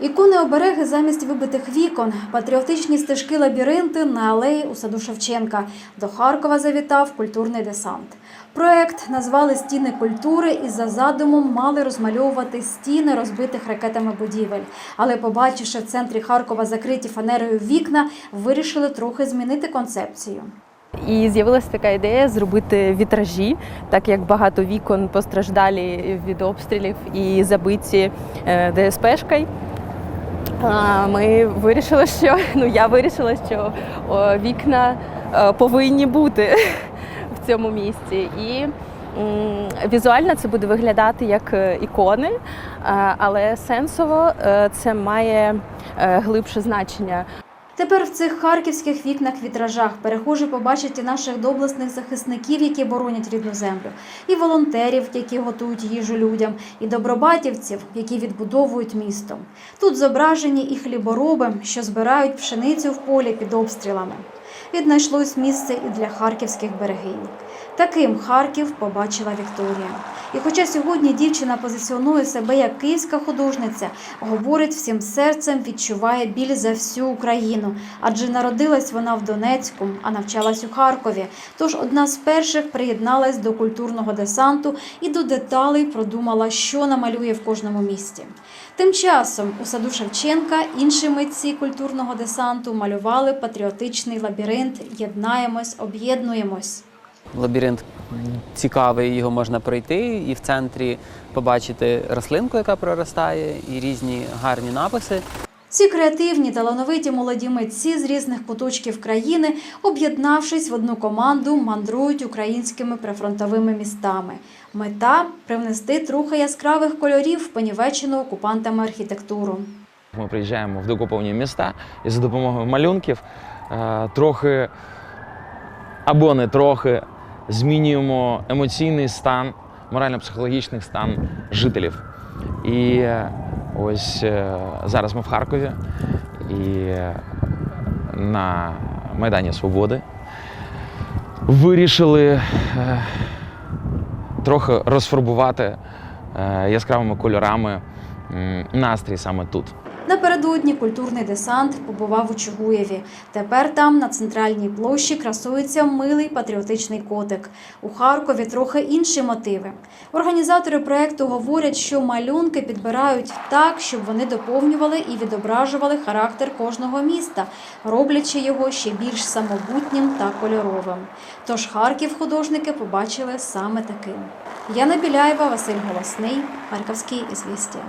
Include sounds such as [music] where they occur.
Ікони обереги замість вибитих вікон, патріотичні стежки лабіринти на алеї у саду Шевченка. До Харкова завітав культурний десант. Проект назвали Стіни культури і за задумом мали розмальовувати стіни розбитих ракетами будівель. Але, побачивши в центрі Харкова закриті фанерою вікна, вирішили трохи змінити концепцію. І з'явилася така ідея зробити вітражі, так як багато вікон постраждалі від обстрілів і забиті е, ДСПшкою. Ми вирішили, що ну я вирішила, що вікна е, повинні бути [laughs] в цьому місці. І візуально це буде виглядати як е, ікони, е, але сенсово це має глибше значення. Тепер в цих харківських вікнах-вітражах перехожі побачать і наших доблесних захисників, які боронять рідну землю, і волонтерів, які готують їжу людям, і добробатівців, які відбудовують місто. Тут зображені і хлібороби, що збирають пшеницю в полі під обстрілами. Віднайшлось місце і для харківських берегинь. Таким Харків побачила Вікторія. І хоча сьогодні дівчина позиціонує себе як київська художниця, говорить всім серцем, відчуває біль за всю Україну, адже народилась вона в Донецьку, а навчалась у Харкові. Тож одна з перших приєдналась до культурного десанту і до деталей продумала, що намалює в кожному місті. Тим часом у саду Шевченка інші митці культурного десанту малювали патріотичний лабіринт Єднаємось, об'єднуємось. Лабіринт цікавий, його можна пройти і в центрі побачити рослинку, яка проростає, і різні гарні написи. Ці креативні талановиті молоді митці з різних куточків країни, об'єднавшись в одну команду, мандрують українськими прифронтовими містами. Мета привнести трохи яскравих кольорів в понівечену окупантами архітектуру. Ми приїжджаємо в деокуповані міста і за допомогою малюнків е, трохи або не трохи змінюємо емоційний стан, морально-психологічний стан жителів. І е, ось е, зараз ми в Харкові і на Майдані Свободи вирішили е, трохи розфарбувати е, яскравими кольорами настрій саме тут. Напередодні культурний десант побував у Чугуєві. Тепер там на центральній площі красується милий патріотичний котик. У Харкові трохи інші мотиви. Організатори проекту говорять, що малюнки підбирають так, щоб вони доповнювали і відображували характер кожного міста, роблячи його ще більш самобутнім та кольоровим. Тож Харків художники побачили саме таким. Яна Біляєва, Василь Голосний, Харківські ізвістія.